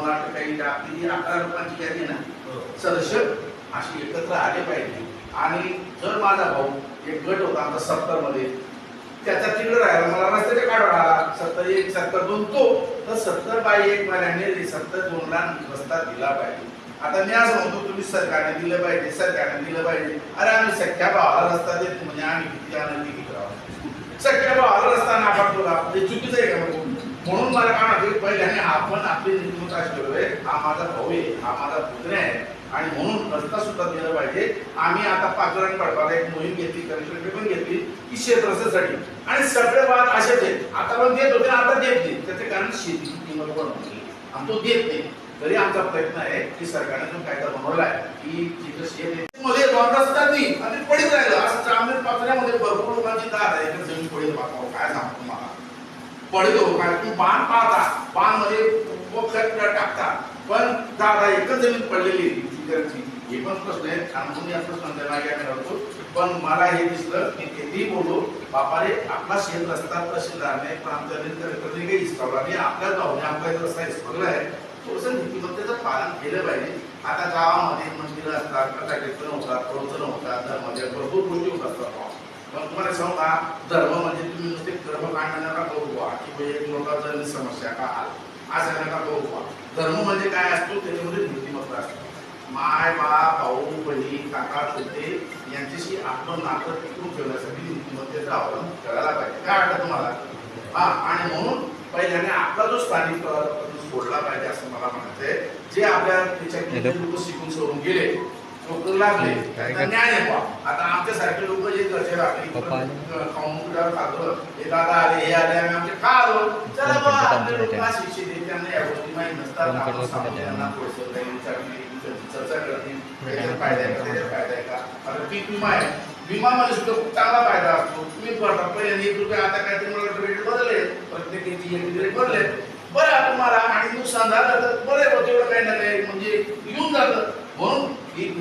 मला वाटतं काही आपली अकरा लोकांची यादी ना सदस्य अशी एकत्र आले पाहिजे. आणि जर माझा भाऊ एक गट होता आमचा सत्तरमध्ये त्याचा तिकडे राहिला मला रस्त्याच्या काढून आला. सत्तर एक सत्तर दोन तो. तर सत्तर बाय एक महिन्याने सत्तर दोन ला रस्ता दिला पाहिजे. आता मी असं म्हणतो तुम्ही सरकारने दिलं पाहिजे सरकारने दिलं पाहिजे. अरे आम्ही सख्या भावाला रस्ता देतो म्हणजे आम्ही किती आनंदी किती राहतो सख्या भावाला रस्ता नाकारतो का हे चुकीचं आहे का मग? म्हणून मला पहिल्याने आपण आपली निर्मित केलोय हा माझा भाऊ आहे हा माझा पुत्र आहे. आणि म्हणून रस्ता सुद्धा दिला पाहिजे. आम्ही आता पाचरण पडवाला एक मोहीम घेतली कलेक्टर पण घेतली की शेतरस्त्यासाठी आणि सगळे वाद असेच आहेत. आता पण देत होते आता देत नाही. त्याचे कारण शेतीची किंमत पण होती. आणि तो देत नाही. तरी आमचा प्रयत्न आहे की सरकारने जो कायदा बनवला आहे. की जिथं शेत मध्ये रस्ता नाही. आणि ते पडीत राहिलं. असं आम्ही पाचऱ्यामध्ये भरपूर लोकांची दाद आहे. जमीन पडीत काय सांगतो तुम्हाला? पडलो काय बाण पाहता बाणमध्ये खत टाकता पण दादा एकच जमीन पडलेली आहे हे पण प्रश्न आहे थांबून या प्रश्न मागे आम्ही पण मला हे दिसलं की कितीही बोलू बापारे आपला शेत रस्ता तहसीलदारने प्रांताधिकारी काही हिसकावला आणि आपल्या गावने आपला रस्ता हिसकवला आहे. थोडंसं नीतिमत्तेचं पालन केलं पाहिजे. आता गावामध्ये मंदिरं असतात कटाकेत्र होतात प्रवचन होतात धर्माच्या भरपूर गोष्टी होत असतात पण तुम्हाला सांगू का? धर्म म्हणजे तुम्ही नुसते धर्म काढणं नका करू की म्हणजे एक लोकांचा समस्या का असं नका करू धर्म म्हणजे काय असतो? त्याच्यामध्ये नीतिमत्ता असतो. माय बाप भाऊ बहीण काका चुलते यांच्याशी आपण नातं टिकून ठेवण्यासाठी नीतिमत्तेचं अवलंब करायला पाहिजे. काय वाटतं तुम्हाला? हा आणि म्हणून पहिल्याने आपला जो स्थानिक सोडला पाहिजे असं मला म्हणायचंय. जे आपल्या त्याच्यात लोक शिकून सोडून गेले नोकरी लागले. त्यांना न्याय आहे बुवा. आता आमच्यासारखे लोक जे घरचे पप्पा. लागले खाऊन कुठं खातो हे दादा आले हे आले आम्ही आमचे का आलो. चला बा आपले लोक का शिक्षित आहेत त्यांना या गोष्टी माहीत नसतात. फोन आपण करतो सांगतो सध्या. त्यांना थोडंसं काही विचारली, चर्चा करतील. त्याच्यात फायदा आहे का? त्याच्यात फायदा आहे का? आता पीक विमा आहे. विमामध्ये सुद्धा खूप चांगला फायदा असतो. तुम्ही भरता पहिले एक रुपये आता काय तुम्हाला रेट बदलले. प्रत्येकाची एक रेट बदलले. बरं तुम्हाला आणि नुकसान झालं तर बरं होतं. एवढं काही ना काही.